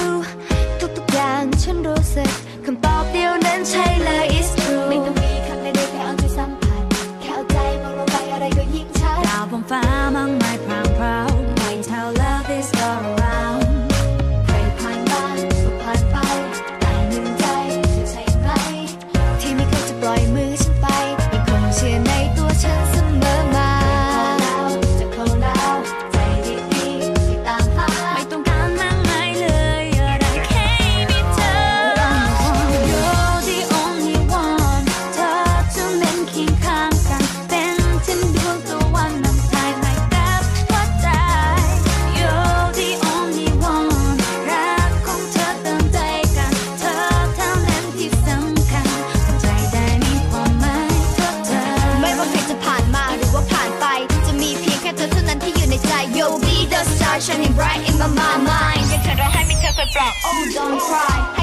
้ ทุกๆอย่างฉันรู้สึกคำตอบเดียวนั้นใช่เลย it's true ไม่ต้องมีคำใดๆแค่เอาใจสัมผัสแค่เอาใจมองลงไปอะไรก็ยิ่งชัดดาวบนฟ้ามากมายพรางพราว light shining bright in my mind. 你扯着还没扯回 Oh, don't cry。